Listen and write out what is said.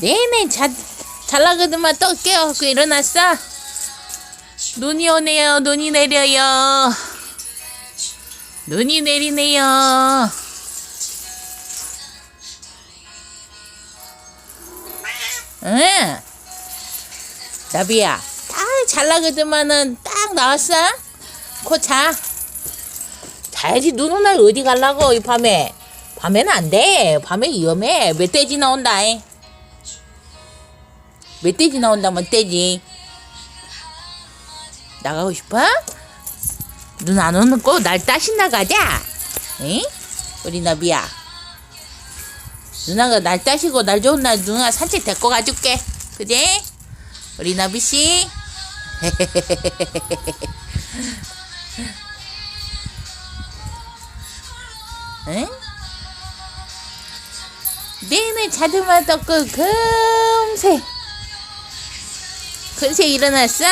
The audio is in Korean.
네네 자, 잘나거든만 또 깨어갖고 일어났어? 눈이 오네요. 눈이 내려요. 눈이 내리네요. 응. 나비야 딱 잘나거든만은 딱 나왔어? 코자 자야지 눈 오날 어디 갈라고 이 밤에? 밤에는 안돼. 밤에 위험해. 멧돼지 나온다 멧돼지 나온다면 떼지 나가고 싶어? 눈 안 오는 거 날 따신 나가자 응? 우리 나비야 누나가 날 따시고 날 좋은 날 누나 산책 데리고 가줄게 그지? 우리 나비 씨 응? 내내 자두만 떴고 금세 금세 일어났어?